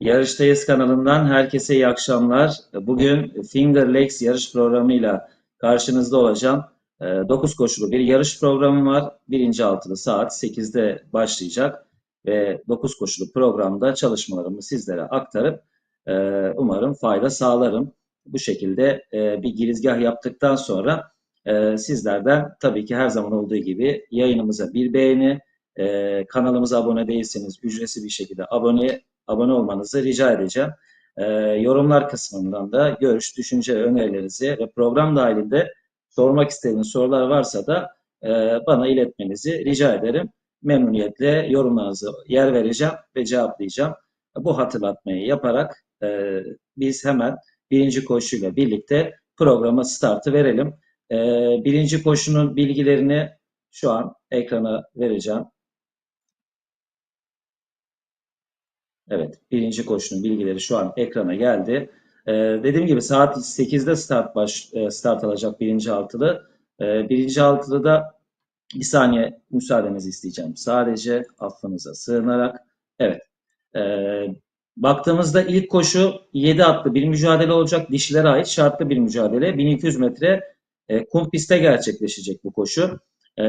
Yarıştayız kanalından herkese iyi akşamlar. Bugün Finger Lakes yarış programıyla karşınızda olacağım. 9 koşulu bir yarış programı var. Birinci altılı saat 8'de başlayacak ve 9 koşulu programda çalışmalarımı sizlere aktarıp e, umarım fayda sağlarım. Bu şekilde e, bir girizgah yaptıktan sonra e, sizlerden tabii ki her zaman olduğu gibi yayınımıza bir beğeni, kanalımıza abone değilseniz ücretsiz bir şekilde abone abone olmanızı rica edeceğim. E, yorumlar kısmından da görüş, düşünce önerilerinizi ve program dahilinde sormak istediğiniz sorular varsa da e, bana iletmenizi rica ederim. Memnuniyetle yorumlarınızı yer vereceğim ve cevaplayacağım. Bu hatırlatmayı yaparak e, biz hemen birinci koşuyla birlikte programa startı verelim. E, birinci koşunun bilgilerini şu an ekrana vereceğim. Evet, birinci koşunun bilgileri şu an ekrana geldi. Ee, dediğim gibi saat 8'de start baş e, start alacak birinci altılı. Ee, birinci altılı da bir saniye müsaadenizi isteyeceğim. Sadece affınıza sığınarak. Evet. Ee, baktığımızda ilk koşu 7 atlı bir mücadele olacak. Dişilere ait şartlı bir mücadele. 1200 metre e, kum pistte gerçekleşecek bu koşu. E,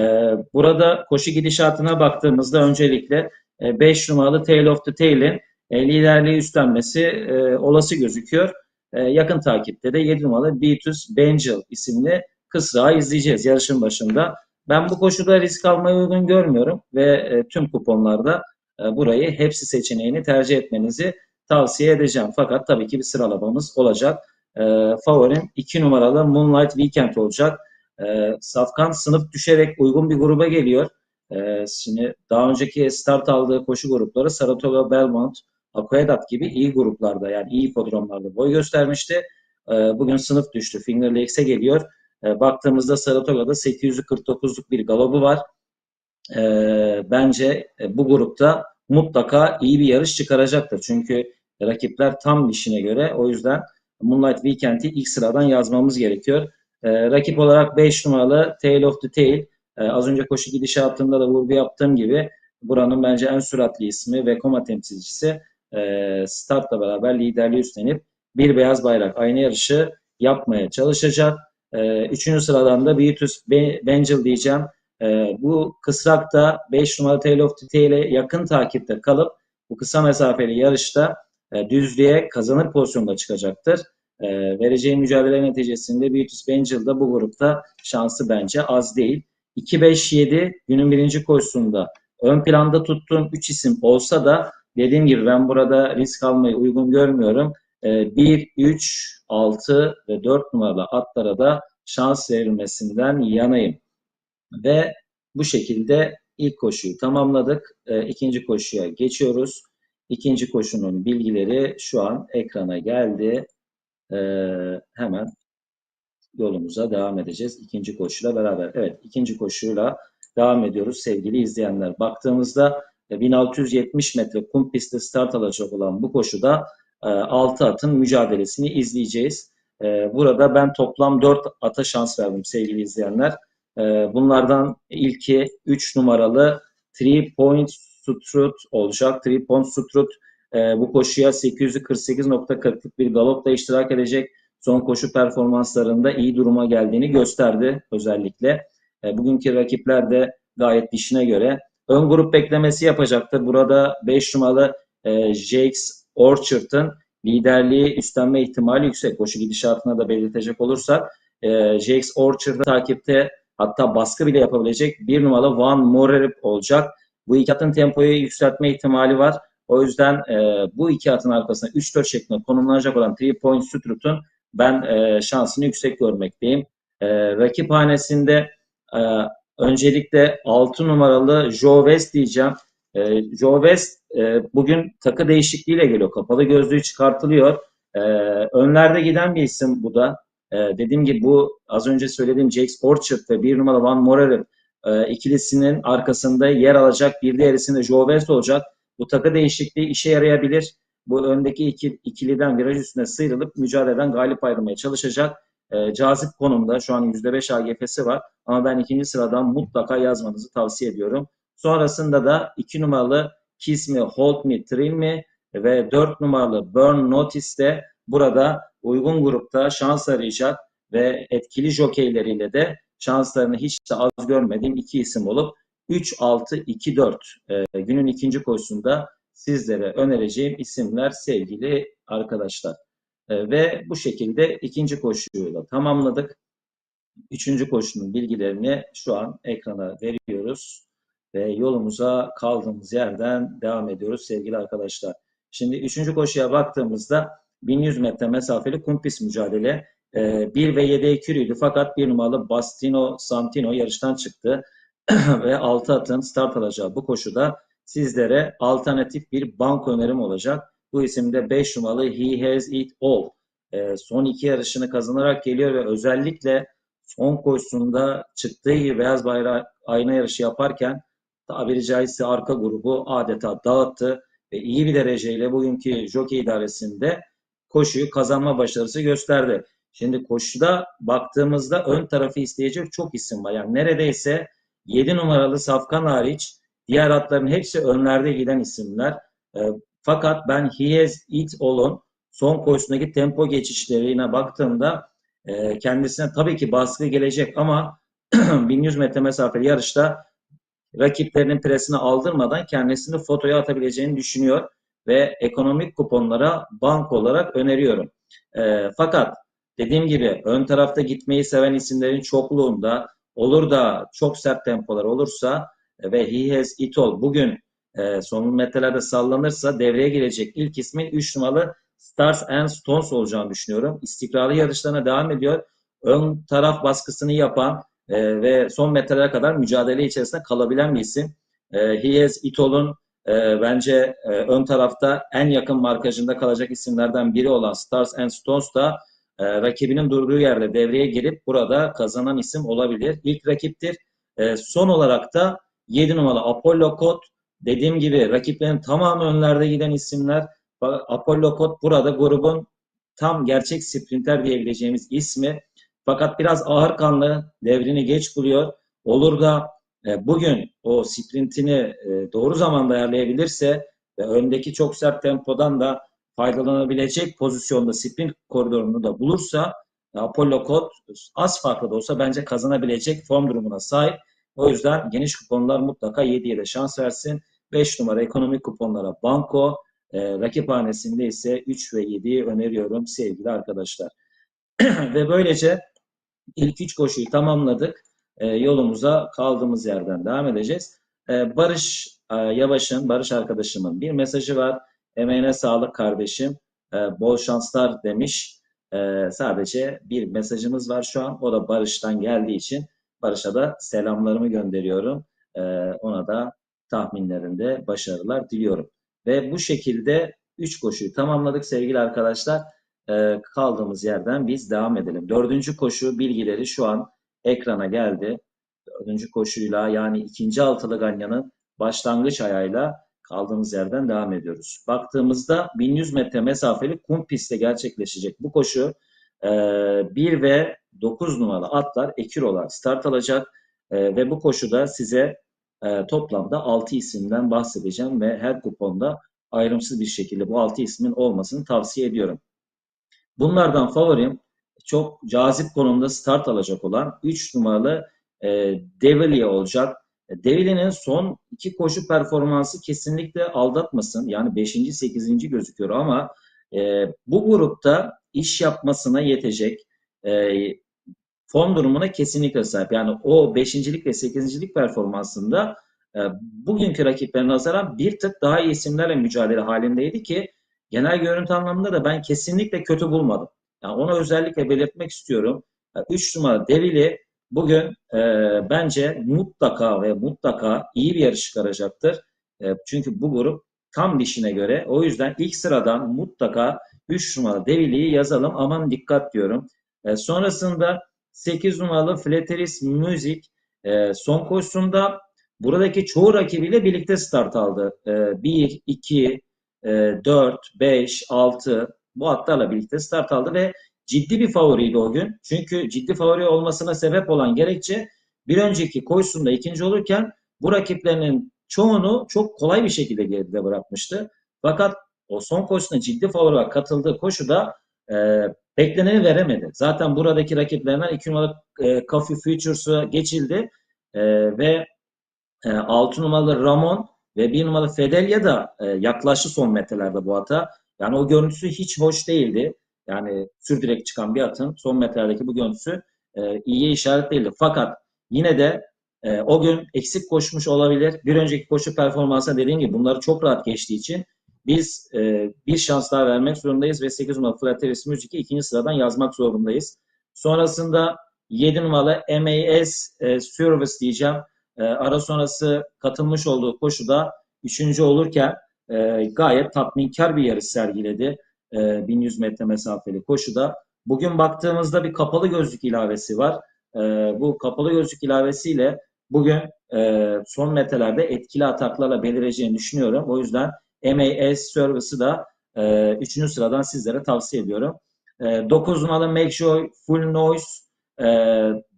burada koşu gidişatına baktığımızda öncelikle 5 e, numaralı Tail of the Tail'in e, liderliği üstlenmesi e, olası gözüküyor. E, yakın takipte de 7 numaralı Beatus Bangel isimli kısrağı izleyeceğiz yarışın başında. Ben bu koşuda risk almayı uygun görmüyorum ve e, tüm kuponlarda e, burayı hepsi seçeneğini tercih etmenizi tavsiye edeceğim. Fakat tabii ki bir sıralamamız olacak. E, favorim 2 numaralı Moonlight Weekend olacak. E, Safkan sınıf düşerek uygun bir gruba geliyor. E, şimdi daha önceki start aldığı koşu grupları Saratoga, Belmont, Aquedat gibi iyi gruplarda yani iyi hipodromlarda boy göstermişti. Ee, bugün sınıf düştü. Finger Lakes'e geliyor. Ee, baktığımızda Saratoga'da 849'luk bir galobu var. Ee, bence e, bu grupta mutlaka iyi bir yarış çıkaracaktır. Çünkü rakipler tam dişine göre. O yüzden Moonlight Weekend'i ilk sıradan yazmamız gerekiyor. rakip olarak 5 numaralı Tail of the Tail. az önce koşu gidişatında da vurgu yaptığım gibi buranın bence en süratli ismi ve koma temsilcisi e, startla beraber liderliği üstlenip bir beyaz bayrak aynı yarışı yapmaya çalışacak. E, üçüncü sıradan da Beatus Bangel diyeceğim. E, bu kısrak da 5 numara Tale of Detail'e yakın takipte kalıp bu kısa mesafeli yarışta e, düzlüğe kazanır pozisyonda çıkacaktır. E, vereceği mücadele neticesinde Beatus Bangel da bu grupta şansı bence az değil. 2-5-7 günün birinci koşusunda ön planda tuttuğum 3 isim olsa da Dediğim gibi ben burada risk almayı uygun görmüyorum. 1, 3, 6 ve 4 numaralı atlara da şans verilmesinden yanayım. Ve bu şekilde ilk koşuyu tamamladık. E, ikinci koşuya geçiyoruz. İkinci koşunun bilgileri şu an ekrana geldi. E, hemen yolumuza devam edeceğiz. İkinci koşuyla beraber. Evet ikinci koşuyla devam ediyoruz sevgili izleyenler. Baktığımızda 1670 metre kum pistte start alacak olan bu koşuda 6 e, atın mücadelesini izleyeceğiz. E, burada ben toplam 4 ata şans verdim sevgili izleyenler. E, bunlardan ilki 3 numaralı 3 Point Sutrut olacak. 3 Point Sutrut bu koşuya 848.40'lık bir galopla iştirak edecek. Son koşu performanslarında iyi duruma geldiğini gösterdi özellikle. Bugünkü rakipler de gayet dişine göre ön grup beklemesi yapacaktır. Burada 5 numaralı e, Jakes Orchard'ın liderliği üstlenme ihtimali yüksek. Koşu gidişatına da belirtecek olursak e, Jakes Orchard'ı takipte hatta baskı bile yapabilecek bir numaralı Van Morerip olacak. Bu iki atın tempoyu yükseltme ihtimali var. O yüzden e, bu iki atın arkasına 3-4 şeklinde konumlanacak olan 3 Point Sutrut'un ben e, şansını yüksek görmekteyim. E, rakip hanesinde e, Öncelikle 6 numaralı Joe West diyeceğim. E, Joe West e, bugün takı değişikliğiyle geliyor. Kapalı gözlüğü çıkartılıyor. E, önlerde giden bir isim bu da. E, dediğim gibi bu az önce söylediğim Jake Orchard ve bir numara Van Morerer e, ikilisinin arkasında yer alacak bir diğer isim de Joe West olacak. Bu takı değişikliği işe yarayabilir. Bu öndeki iki, ikiliden viraj üstüne sıyrılıp mücadeleden galip ayrılmaya çalışacak e, cazip konumda. Şu an %5 AGF'si var. Ama ben ikinci sıradan mutlaka yazmanızı tavsiye ediyorum. Sonrasında da iki numaralı Kiss Me, Hold Me, Thrill Me ve 4 numaralı Burn Notice de burada uygun grupta şans arayacak ve etkili jokeyleriyle de şanslarını hiç de az görmediğim iki isim olup 3-6-2-4 e, günün ikinci koşusunda sizlere önereceğim isimler sevgili arkadaşlar. E, ve bu şekilde ikinci koşuyu da tamamladık. Üçüncü koşunun bilgilerini şu an ekrana veriyoruz ve yolumuza kaldığımız yerden devam ediyoruz sevgili arkadaşlar. Şimdi üçüncü koşuya baktığımızda 1100 metre mesafeli kumpis mücadele. 1 ve 7 ekürüydü fakat bir numaralı Bastino Santino yarıştan çıktı ve 6 atın start alacağı bu koşuda sizlere alternatif bir banko önerim olacak. Bu isimde 5 numaralı He Has It All. Ee, son iki yarışını kazanarak geliyor ve özellikle son koşusunda çıktığı beyaz bayrağı ayna yarışı yaparken tabiri caizse arka grubu adeta dağıttı ve iyi bir dereceyle bugünkü jockey idaresinde koşuyu kazanma başarısı gösterdi. Şimdi koşuda baktığımızda ön tarafı isteyecek çok isim var. Yani neredeyse 7 numaralı Safkan hariç diğer atların hepsi önlerde giden isimler. E, fakat ben Has It All'un son koşusundaki tempo geçişlerine baktığımda e, kendisine tabii ki baskı gelecek ama 1100 metre mesafeli yarışta rakiplerinin presini aldırmadan kendisini fotoya atabileceğini düşünüyor ve ekonomik kuponlara bank olarak öneriyorum. E, fakat dediğim gibi ön tarafta gitmeyi seven isimlerin çokluğunda olur da çok sert tempolar olursa e, ve He Has It All bugün e, son metrelerde sallanırsa devreye girecek ilk ismin 3 numaralı Stars and Stones olacağını düşünüyorum. İstikrarlı yarışlarına devam ediyor. Ön taraf baskısını yapan e, ve son metrelere kadar mücadele içerisinde kalabilen bir isim. E, He Has It All'un e, bence e, ön tarafta en yakın markajında kalacak isimlerden biri olan Stars and Stones da e, rakibinin durduğu yerde devreye girip burada kazanan isim olabilir. İlk rakiptir. E, son olarak da 7 numaralı Apollo Code. Dediğim gibi rakiplerin tamamı önlerde giden isimler. Apollo Code burada grubun tam gerçek sprinter diyebileceğimiz ismi. Fakat biraz ağır kanlı, devrini geç buluyor. Olur da e, bugün o sprintini e, doğru zamanda ayarlayabilirse ve öndeki çok sert tempodan da faydalanabilecek pozisyonda sprint koridorunu da bulursa Apollo Code az farklı da olsa bence kazanabilecek form durumuna sahip. O yüzden geniş kuponlar mutlaka 7'ye de şans versin. 5 numara ekonomik kuponlara banko, e, rakip hanesinde ise 3 ve 7'yi öneriyorum sevgili arkadaşlar. ve böylece ilk 3 koşuyu tamamladık. E, yolumuza kaldığımız yerden devam edeceğiz. E, Barış e, Yavaş'ın, Barış arkadaşımın bir mesajı var. Emeğine sağlık kardeşim. E, bol şanslar demiş. E, sadece bir mesajımız var şu an. O da Barış'tan geldiği için Barış'a da selamlarımı gönderiyorum. E, ona da tahminlerinde başarılar diliyorum. Ve bu şekilde 3 koşuyu tamamladık sevgili arkadaşlar. E, kaldığımız yerden biz devam edelim. Dördüncü koşu bilgileri şu an ekrana geldi. Dördüncü koşuyla yani ikinci altılı ganyanın başlangıç ayağıyla kaldığımız yerden devam ediyoruz. Baktığımızda 1100 metre mesafeli kum pistte gerçekleşecek bu koşu 1 ve 9 numaralı atlar Ekirolar start alacak ve bu koşuda size toplamda 6 isimden bahsedeceğim ve her kuponda ayrımsız bir şekilde bu 6 ismin olmasını tavsiye ediyorum. Bunlardan favorim çok cazip konumda start alacak olan 3 numaralı e, Devillier olacak. Devili'nin son iki koşu performansı kesinlikle aldatmasın. Yani 5. 8. gözüküyor ama e, bu grupta iş yapmasına yetecek e, form durumuna kesinlikle sahip. Yani o 5.lik ve 8.lik performansında e, bugünkü rakiplerine nazaran bir tık daha iyi isimlerle mücadele halindeydi ki genel görüntü anlamında da ben kesinlikle kötü bulmadım. Yani onu özellikle belirtmek istiyorum. 3 numara Devili bugün e, bence mutlaka ve mutlaka iyi bir yarış çıkaracaktır. E, çünkü bu grup tam dişine göre. O yüzden ilk sıradan mutlaka 3 numara Devili'yi yazalım. Aman dikkat diyorum. E, sonrasında 8 numaralı Flatteris Music e, son koşusunda buradaki çoğu rakibiyle birlikte start aldı. E, 1, 2, e, 4, 5, 6 bu atlarla birlikte start aldı ve ciddi bir favoriydi o gün. Çünkü ciddi favori olmasına sebep olan gerekçe bir önceki koşusunda ikinci olurken bu rakiplerinin çoğunu çok kolay bir şekilde geride bırakmıştı. Fakat o son koşusuna ciddi favori olarak katıldığı koşuda e, bekleneni veremedi. Zaten buradaki rakiplerinden 2 numaralı e, Coffee Futures'u geçildi e, ve e, 6 numaralı Ramon ve 1 numaralı Fedelia da e, yaklaştı son metrelerde bu ata. Yani o görüntüsü hiç hoş değildi. Yani sürdürek çıkan bir atın son metrelerdeki bu görüntüsü e, iyiye işaret değildi. Fakat yine de e, o gün eksik koşmuş olabilir. Bir önceki koşu performansına dediğim gibi bunları çok rahat geçtiği için biz e, bir şans daha vermek zorundayız ve 8 numaralı Flatteris Music'i ikinci sıradan yazmak zorundayız. Sonrasında 7 numaralı MAS e, Service diyeceğim. E, ara sonrası katılmış olduğu koşuda üçüncü olurken e, gayet tatminkar bir yarış sergiledi. E, 1100 metre mesafeli koşuda. Bugün baktığımızda bir kapalı gözlük ilavesi var. E, bu kapalı gözlük ilavesiyle bugün e, son metrelerde etkili ataklarla belireceğini düşünüyorum. O yüzden MAS Service'ı da e, 3. sıradan sizlere tavsiye ediyorum. E, 9 numaralı Make Sure Full Noise e,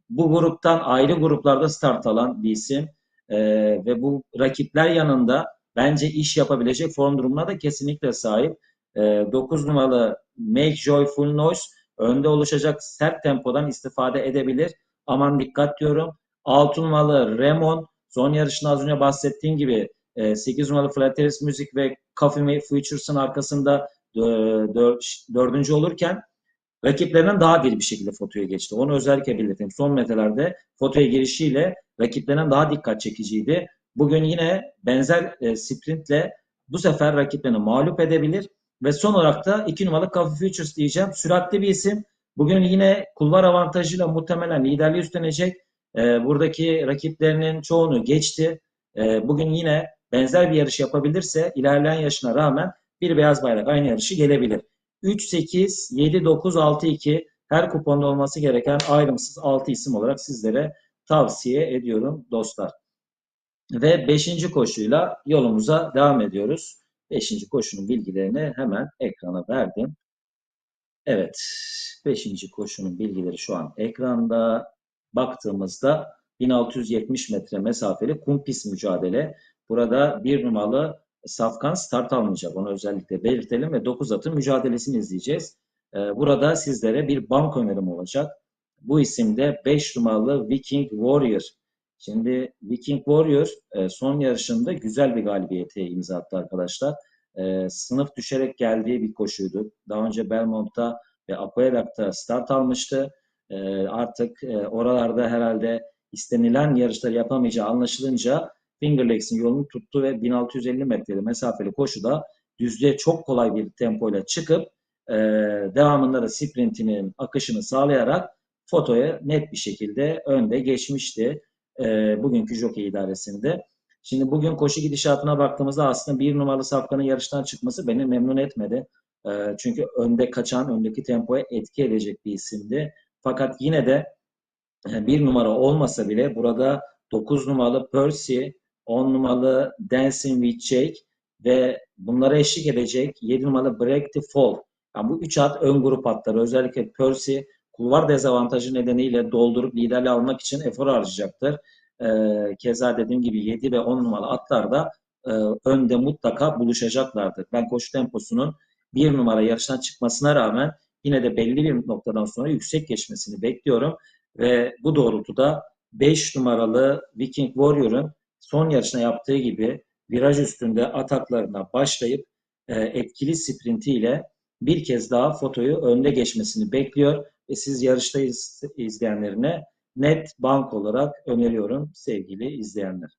bu gruptan ayrı gruplarda start alan bir isim. E, ve bu rakipler yanında bence iş yapabilecek form durumuna da kesinlikle sahip. E, 9 numaralı Make Joyful Noise önde oluşacak sert tempodan istifade edebilir. Aman dikkat diyorum. 6 numaralı Remon son yarışında az önce bahsettiğim gibi 8 numaralı Flatteris Music ve Coffee Futures'ın arkasında 4. olurken rakiplerinden daha geri bir şekilde fotoya geçti. Onu özellikle belirteyim. Son metrelerde fotoya girişiyle rakiplerinden daha dikkat çekiciydi. Bugün yine benzer e, sprintle bu sefer rakiplerini mağlup edebilir. Ve son olarak da 2 numaralı Coffee Futures diyeceğim. Süratli bir isim. Bugün yine kulvar avantajıyla muhtemelen liderliği üstlenecek. E, buradaki rakiplerinin çoğunu geçti. E, bugün yine benzer bir yarış yapabilirse ilerleyen yaşına rağmen bir beyaz bayrak aynı yarışı gelebilir. 3, 8, 7, 9, 6, 2 her kuponda olması gereken ayrımsız 6 isim olarak sizlere tavsiye ediyorum dostlar. Ve 5. koşuyla yolumuza devam ediyoruz. 5. koşunun bilgilerini hemen ekrana verdim. Evet, 5. koşunun bilgileri şu an ekranda. Baktığımızda 1670 metre mesafeli kumpis mücadele. Burada bir numaralı Safkan start almayacak. Onu özellikle belirtelim ve 9 atın mücadelesini izleyeceğiz. Ee, burada sizlere bir bank önerim olacak. Bu isimde 5 numaralı Viking Warrior. Şimdi Viking Warrior e, son yarışında güzel bir galibiyete imza attı arkadaşlar. Ee, sınıf düşerek geldiği bir koşuydu. Daha önce Belmont'ta ve Apoelac'ta start almıştı. Ee, artık e, oralarda herhalde istenilen yarışları yapamayacağı anlaşılınca Finger Lakes'in yolunu tuttu ve 1650 metreli mesafeli koşuda düzlüğe çok kolay bir tempoyla çıkıp e, devamında da sprintinin akışını sağlayarak fotoya net bir şekilde önde geçmişti e, bugünkü jockey idaresinde. Şimdi bugün koşu gidişatına baktığımızda aslında bir numaralı safkanın yarıştan çıkması beni memnun etmedi. E, çünkü önde kaçan, öndeki tempoya etki edecek bir isimdi. Fakat yine de e, bir numara olmasa bile burada 9 numaralı Percy, 10 numaralı Dancing with Jake ve bunlara eşlik edecek 7 numaralı Break the Fall. Yani bu 3 at ön grup atları. Özellikle Percy kulvar dezavantajı nedeniyle doldurup liderliği almak için efor harcayacaktır. Ee, keza dediğim gibi 7 ve 10 numaralı atlar da e, önde mutlaka buluşacaklardır. Ben koşu temposunun bir numara yarıştan çıkmasına rağmen yine de belli bir noktadan sonra yüksek geçmesini bekliyorum. Ve bu doğrultuda 5 numaralı Viking Warrior'ın son yarışına yaptığı gibi viraj üstünde ataklarına başlayıp e, etkili sprintiyle bir kez daha fotoyu önde geçmesini bekliyor ve siz yarışta iz, izleyenlerine net bank olarak öneriyorum sevgili izleyenler.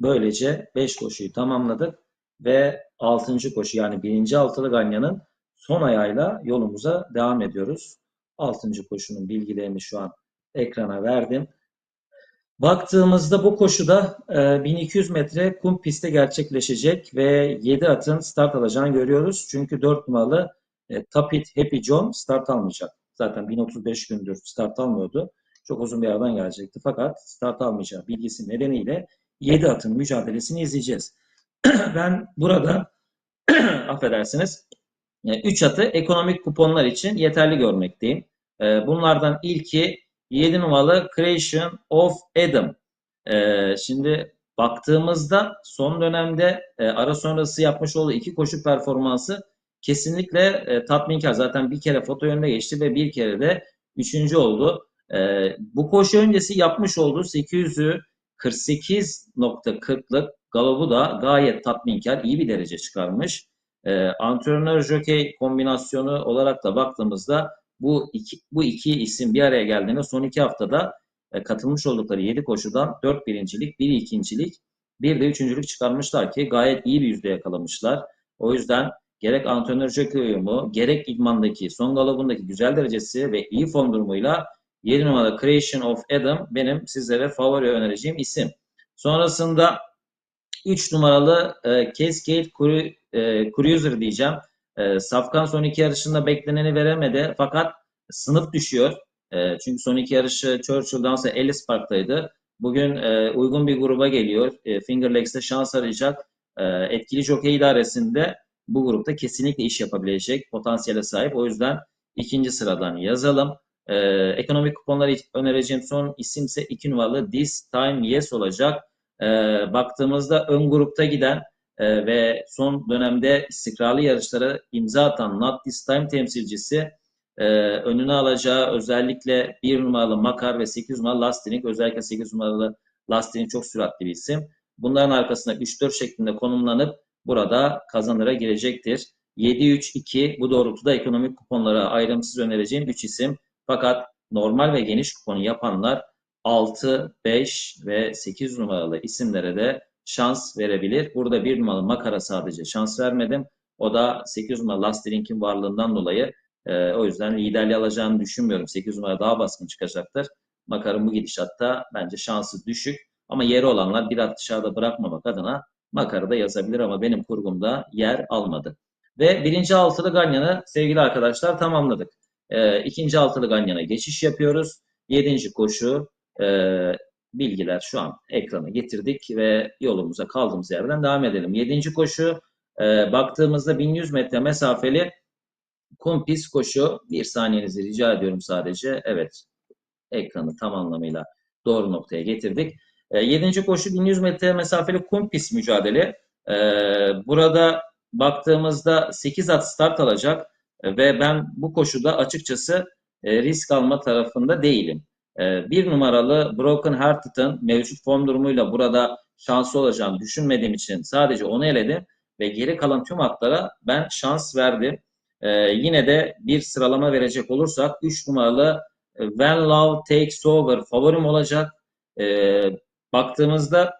Böylece 5 koşuyu tamamladık ve 6. koşu yani 1. altılı ganyanın son ayağıyla yolumuza devam ediyoruz. 6. koşunun bilgilerini şu an ekrana verdim. Baktığımızda bu koşuda 1200 e, metre kum pistte gerçekleşecek ve 7 atın start alacağını görüyoruz. Çünkü 4 numaralı e, Tapit Happy John start almayacak. Zaten 1035 gündür start almıyordu. Çok uzun bir aradan gelecekti. Fakat start almayacağı bilgisi nedeniyle 7 atın mücadelesini izleyeceğiz. ben burada affedersiniz 3 atı ekonomik kuponlar için yeterli görmekteyim. E, bunlardan ilki 7 numaralı Creation of Adam. Ee, şimdi baktığımızda son dönemde e, ara sonrası yapmış olduğu iki koşu performansı kesinlikle e, tatminkar. Zaten bir kere foto önüne geçti ve bir kere de üçüncü oldu. E, bu koşu öncesi yapmış olduğu 800'ü 48.40'lık Galop'u da gayet tatminkar, iyi bir derece çıkarmış. E, antrenör jockey kombinasyonu olarak da baktığımızda bu iki, bu iki isim bir araya geldiğinde son iki haftada e, katılmış oldukları 7 koşudan 4 birincilik, 1 ikincilik, bir de üçüncülük çıkarmışlar ki gayet iyi bir yüzde yakalamışlar. O yüzden gerek antrenör jockey uyumu, gerek idmandaki son galobundaki güzel derecesi ve iyi form durumuyla 7 numara Creation of Adam benim sizlere favori önereceğim isim. Sonrasında 3 numaralı e, Cascade Cru, e, Cruiser diyeceğim. E, Safkan son iki yarışında bekleneni veremedi fakat sınıf düşüyor. E, çünkü son iki yarışı Churchill'dan sonra Ellis Park'taydı. Bugün e, uygun bir gruba geliyor. E, şans arayacak. E, etkili jockey idaresinde bu grupta kesinlikle iş yapabilecek potansiyele sahip. O yüzden ikinci sıradan yazalım. E, ekonomik kuponları önereceğim son isim ise 2 numaralı This Time Yes olacak. E, baktığımızda ön grupta giden e, ve son dönemde istikrarlı yarışlara imza atan Not This Time temsilcisi e, önüne alacağı özellikle 1 numaralı Makar ve 8 numaralı Lastinik özellikle 8 numaralı Lastinik çok süratli bir isim. Bunların arkasında 3-4 şeklinde konumlanıp burada kazanıra girecektir. 7-3-2 bu doğrultuda ekonomik kuponlara ayrımsız önereceğim 3 isim. Fakat normal ve geniş kuponu yapanlar 6, 5 ve 8 numaralı isimlere de şans verebilir. Burada 1 numaralı Makara sadece şans vermedim. O da 8 numaralı Lastink'in varlığından dolayı e, o yüzden liderliği alacağını düşünmüyorum. 8 numara daha baskın çıkacaktır. Makar'ın bu gidişatta bence şansı düşük. Ama yeri olanlar bir at dışarıda bırakmamak adına Makar'ı da yazabilir ama benim kurgumda yer almadı. Ve birinci altılı Ganyan'ı sevgili arkadaşlar tamamladık. E, ikinci altılı Ganyan'a geçiş yapıyoruz. Yedinci koşu e, bilgiler şu an ekrana getirdik ve yolumuza kaldığımız yerden devam edelim. Yedinci koşu e, baktığımızda 1100 metre mesafeli kumpis koşu. Bir saniyenizi rica ediyorum sadece. Evet ekranı tam anlamıyla doğru noktaya getirdik. E, yedinci koşu 1100 metre mesafeli kumpis mücadele. E, burada baktığımızda 8 at start alacak ve ben bu koşuda açıkçası e, risk alma tarafında değilim. E, bir numaralı Broken Hearted'ın mevcut form durumuyla burada şanslı olacağını düşünmediğim için sadece onu eledim ve geri kalan tüm atlara ben şans verdim. Ee, yine de bir sıralama verecek olursak 3 numaralı When Love Takes Over favorim olacak. Ee, baktığımızda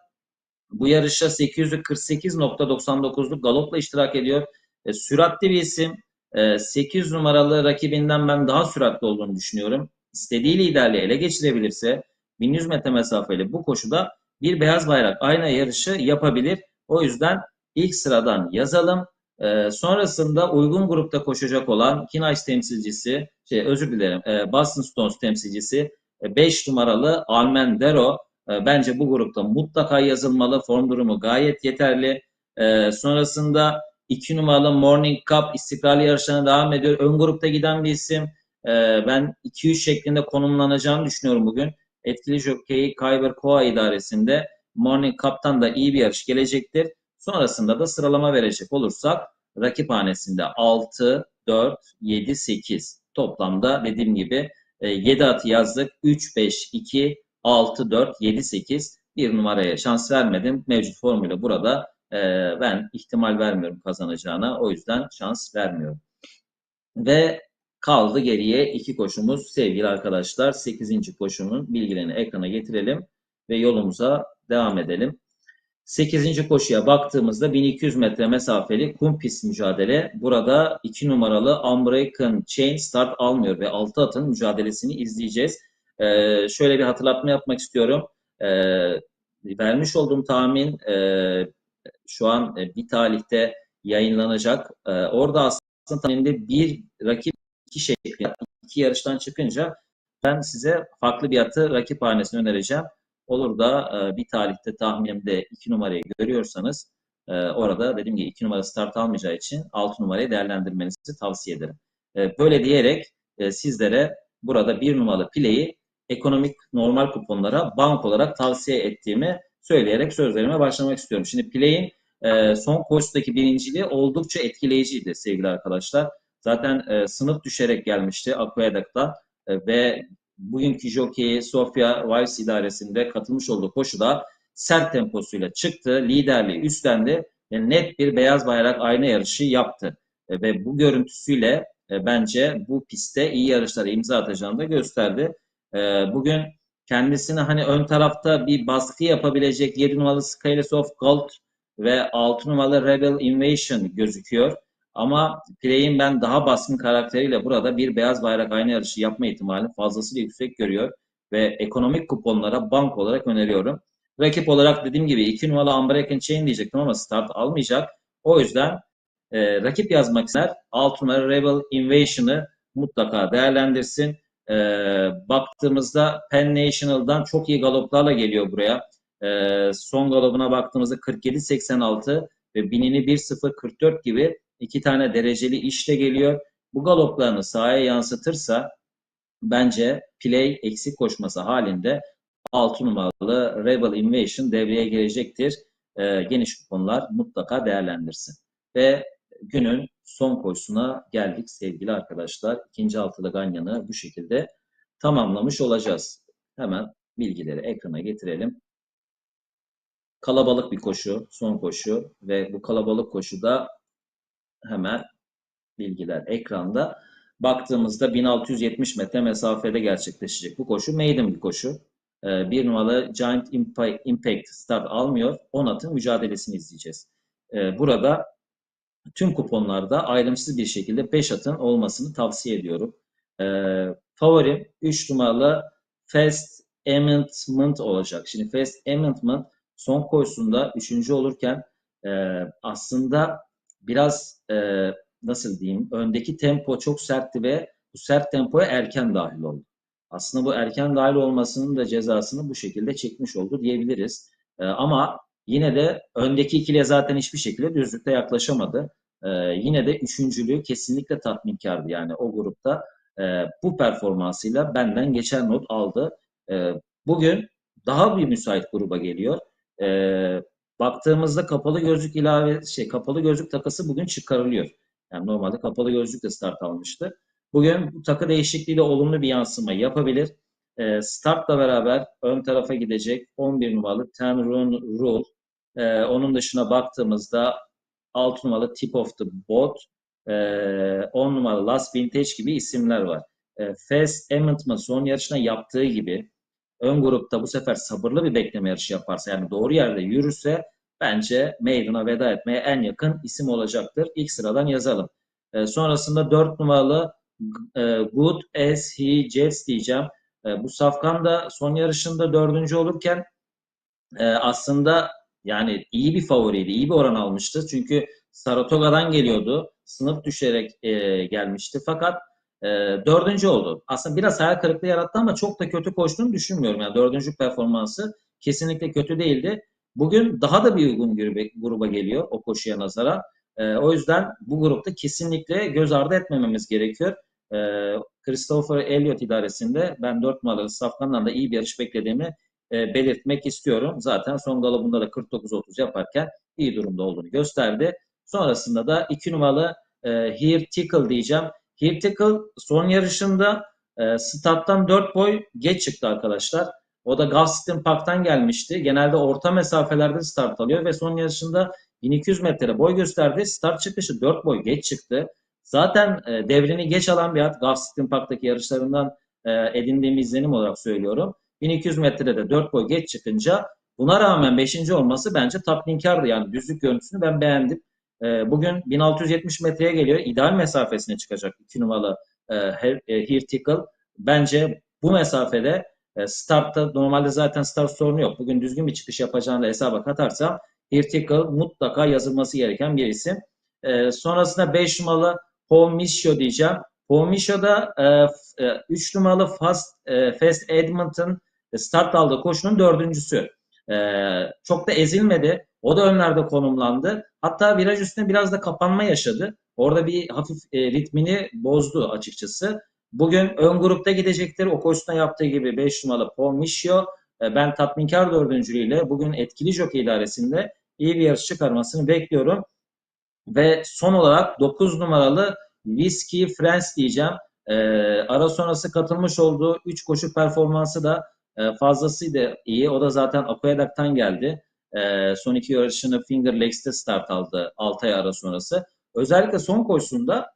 bu yarışa 848.99'luk galopla iştirak ediyor. E, süratli bir isim. E, 8 numaralı rakibinden ben daha süratli olduğunu düşünüyorum. İstediği liderliği ele geçirebilirse 1100 metre mesafeli bu koşuda bir beyaz bayrak aynı yarışı yapabilir. O yüzden ilk sıradan yazalım. E, sonrasında uygun grupta koşacak olan Kinays temsilcisi, şey özür dilerim, e, Boston Stones temsilcisi 5 e, numaralı Almendero e, bence bu grupta mutlaka yazılmalı. Form durumu gayet yeterli. E, sonrasında 2 numaralı Morning Cup istikrarlı yarışlarına devam ediyor. Ön grupta giden bir isim. E, ben 2-3 şeklinde konumlanacağını düşünüyorum bugün. Etkili jockey Kyber Koa idaresinde Morning Cup'tan da iyi bir yarış gelecektir. Sonrasında da sıralama verecek olursak rakip hanesinde 6, 4, 7, 8 toplamda dediğim gibi 7 atı yazdık. 3, 5, 2, 6, 4, 7, 8 bir numaraya şans vermedim. Mevcut formuyla burada e, ben ihtimal vermiyorum kazanacağına. O yüzden şans vermiyorum. Ve kaldı geriye iki koşumuz sevgili arkadaşlar. 8. koşunun bilgilerini ekrana getirelim ve yolumuza devam edelim. 8. koşuya baktığımızda 1200 metre mesafeli kum pist mücadele. Burada 2 numaralı Unbroken Chain start almıyor ve 6 atın mücadelesini izleyeceğiz. Ee, şöyle bir hatırlatma yapmak istiyorum. Ee, vermiş olduğum tahmin e, şu an e, bir tarihte yayınlanacak. Ee, orada aslında tahminde bir rakip iki şekli, iki yarıştan çıkınca ben size farklı bir atı rakip hanesine önereceğim. Olur da e, bir tarihte tahminimde iki numarayı görüyorsanız e, orada dediğim gibi iki numara start almayacağı için altı numarayı değerlendirmenizi tavsiye ederim. E, böyle diyerek sizlere burada bir numaralı play'i ekonomik normal kuponlara bank olarak tavsiye ettiğimi söyleyerek sözlerime başlamak istiyorum. Şimdi Play'in e, son koşudaki birinciliği oldukça etkileyiciydi sevgili arkadaşlar. Zaten e, sınıf düşerek gelmişti Aqueduct'ta e, ve bugünkü jockey Sofia Weiss idaresinde katılmış olduğu koşuda sert temposuyla çıktı, liderliği üstlendi ve net bir beyaz bayrak ayna yarışı yaptı. E, ve bu görüntüsüyle e, bence bu pistte iyi yarışlara imza atacağını da gösterdi. E, bugün kendisine hani ön tarafta bir baskı yapabilecek 7 numaralı Scales of Gold ve 6 numaralı Rebel Invasion gözüküyor. Ama Play'in ben daha baskın karakteriyle burada bir beyaz bayrak aynı yarışı yapma ihtimali fazlasıyla yüksek görüyor. Ve ekonomik kuponlara bank olarak öneriyorum. Rakip olarak dediğim gibi 2 numaralı Unbreaking Chain diyecektim ama start almayacak. O yüzden e, rakip yazmak ister 6 numaralı Rebel Invasion'ı mutlaka değerlendirsin. E, baktığımızda Penn National'dan çok iyi galoplarla geliyor buraya. E, son galopuna baktığımızda 47-86 ve binini 1-0-44 gibi iki tane dereceli işle geliyor. Bu galoplarını sahaya yansıtırsa bence play eksik koşması halinde 6 numaralı Rebel Invasion devreye girecektir. E, geniş kuponlar mutlaka değerlendirsin. Ve günün son koşusuna geldik sevgili arkadaşlar. İkinci altılı ganyanı bu şekilde tamamlamış olacağız. Hemen bilgileri ekrana getirelim. Kalabalık bir koşu, son koşu ve bu kalabalık koşuda hemen bilgiler ekranda. Baktığımızda 1670 metre mesafede gerçekleşecek bu koşu. Maiden bir koşu. Ee, bir numaralı Giant Impact start almıyor. 10 atın mücadelesini izleyeceğiz. Ee, burada tüm kuponlarda ayrımsız bir şekilde 5 atın olmasını tavsiye ediyorum. Ee, favorim 3 numaralı Fast Amendment olacak. Şimdi Fast Amendment son koşusunda 3. olurken e, aslında biraz e, nasıl diyeyim öndeki tempo çok sertti ve bu sert tempoya erken dahil oldu. Aslında bu erken dahil olmasının da cezasını bu şekilde çekmiş oldu diyebiliriz. E, ama yine de öndeki ikiliye zaten hiçbir şekilde düzlükte yaklaşamadı. E, yine de üçüncülüğü kesinlikle tatminkardı. Yani o grupta e, bu performansıyla benden geçer not aldı. E, bugün daha bir müsait gruba geliyor. E, baktığımızda kapalı gözlük ilave şey kapalı gözlük takası bugün çıkarılıyor. Yani normalde kapalı gözlükle start almıştı. Bugün bu takı değişikliğiyle olumlu bir yansıma yapabilir. E, startla beraber ön tarafa gidecek 11 numaralı Ten Rune Rule. E, onun dışına baktığımızda 6 numaralı Tip of the Boat, e, 10 numaralı Last Vintage gibi isimler var. E, Fast Emment'ın son yarışına yaptığı gibi ön grupta bu sefer sabırlı bir bekleme yarışı yaparsa yani doğru yerde yürürse bence Maiden'a veda etmeye en yakın isim olacaktır. İlk sıradan yazalım. E, sonrasında 4 numaralı e, Good As He Jets diyeceğim. E, bu Safkan da son yarışında dördüncü olurken e, aslında yani iyi bir favoriydi, iyi bir oran almıştı. Çünkü Saratoga'dan geliyordu. Sınıf düşerek e, gelmişti. Fakat e, dördüncü oldu. Aslında biraz hayal kırıklığı yarattı ama çok da kötü koştuğunu düşünmüyorum. Yani dördüncü performansı kesinlikle kötü değildi. Bugün daha da bir uygun gruba geliyor o koşuya nazara. E, o yüzden bu grupta kesinlikle göz ardı etmememiz gerekiyor. E, Christopher Elliott idaresinde ben 4 numaralı Safkan'dan da iyi bir yarış beklediğimi e, belirtmek istiyorum. Zaten son galabında da 49-30 yaparken iyi durumda olduğunu gösterdi. Sonrasında da 2 numaralı e, Here Tickle diyeceğim. Here Tickle son yarışında e, starttan 4 boy geç çıktı arkadaşlar. O da Gulfstream Park'tan gelmişti. Genelde orta mesafelerde start alıyor ve son yarışında 1200 metre boy gösterdi. Start çıkışı 4 boy geç çıktı. Zaten e, devrini geç alan bir at. Gulfstream Park'taki yarışlarından e, edindiğim izlenim olarak söylüyorum. 1200 metrede 4 boy geç çıkınca buna rağmen 5. olması bence tatminkardı. Yani düzlük görüntüsünü ben beğendim. E, bugün 1670 metreye geliyor. İdeal mesafesine çıkacak 2 numaralı e, Hirtickle. Bence bu mesafede e, startta normalde zaten start sorunu yok. Bugün düzgün bir çıkış yapacağını da hesaba katarsam Hirtickle mutlaka yazılması gereken bir isim. E, sonrasında 5 numaralı Pomisho diyeceğim. Pomisho da 3 e, numaralı Fast, e, Fast Edmonton start aldığı koşunun dördüncüsü. E, çok da ezilmedi. O da önlerde konumlandı. Hatta viraj üstüne biraz da kapanma yaşadı. Orada bir hafif e, ritmini bozdu açıkçası. Bugün ön grupta gidecektir. O koşusunda yaptığı gibi 5 numaralı Pomisho E, ben tatminkar dördüncülüğüyle bugün etkili jockey idaresinde iyi bir yarış çıkarmasını bekliyorum. Ve son olarak 9 numaralı Whiskey France diyeceğim. E, ara sonrası katılmış olduğu 3 koşu performansı da e, fazlasıyla iyi. O da zaten Akoyadak'tan geldi. E, son iki yarışını Finger Lakes'te start aldı 6 ay ara sonrası. Özellikle son koşusunda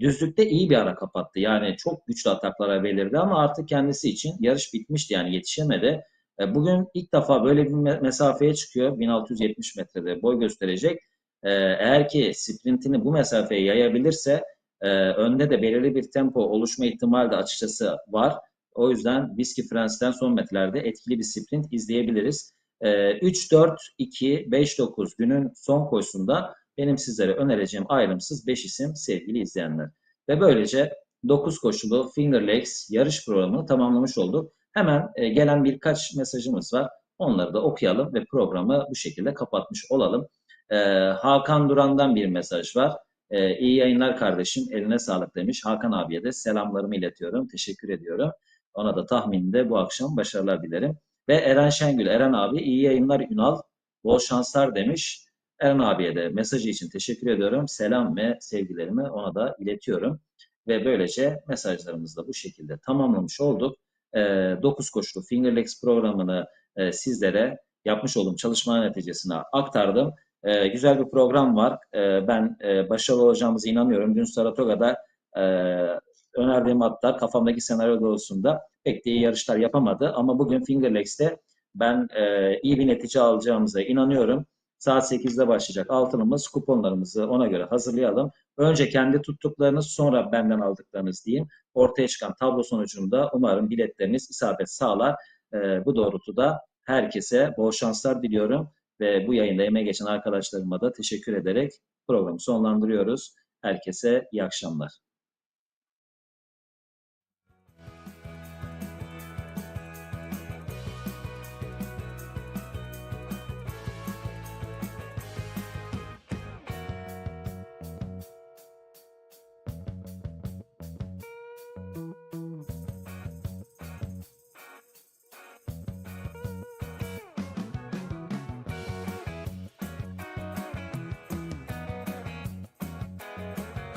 düzlükte iyi bir ara kapattı. Yani çok güçlü ataklara belirdi ama artık kendisi için yarış bitmişti yani yetişemedi. E, bugün ilk defa böyle bir mesafeye çıkıyor. 1670 metrede boy gösterecek. E, eğer ki sprintini bu mesafeye yayabilirse e, önde de belirli bir tempo oluşma ihtimali de açıkçası var. O yüzden Whiskey France'den son metrelerde etkili bir sprint izleyebiliriz. 3-4-2-5-9 günün son koşusunda benim sizlere önereceğim ayrımsız 5 isim sevgili izleyenler. Ve böylece 9 koşulu Finger Lakes yarış programını tamamlamış olduk. Hemen e, gelen birkaç mesajımız var. Onları da okuyalım ve programı bu şekilde kapatmış olalım. E, Hakan Duran'dan bir mesaj var. E, iyi yayınlar kardeşim, eline sağlık demiş. Hakan abiye de selamlarımı iletiyorum. Teşekkür ediyorum. Ona da tahmininde bu akşam başarılar dilerim. Ve Eren Şengül, Eren abi iyi yayınlar Ünal, bol şanslar demiş. Eren abiye de mesajı için teşekkür ediyorum. Selam ve sevgilerimi ona da iletiyorum. Ve böylece mesajlarımızı da bu şekilde tamamlamış olduk. E, ee, 9 koşulu Fingerlegs programını e, sizlere yapmış olduğum çalışma neticesine aktardım. E, güzel bir program var. E, ben e, başarılı olacağımıza inanıyorum. Dün Saratoga'da e, önerdiğim atlar kafamdaki senaryo doğrusunda pek de iyi yarışlar yapamadı. Ama bugün Fingerlegs'te ben e, iyi bir netice alacağımıza inanıyorum. Saat 8'de başlayacak altınımız. Kuponlarımızı ona göre hazırlayalım. Önce kendi tuttuklarınız sonra benden aldıklarınız diyeyim. Ortaya çıkan tablo sonucunda umarım biletleriniz isabet sağlar. E, bu doğrultuda herkese bol şanslar diliyorum. Ve bu yayında emeği geçen arkadaşlarıma da teşekkür ederek programı sonlandırıyoruz. Herkese iyi akşamlar.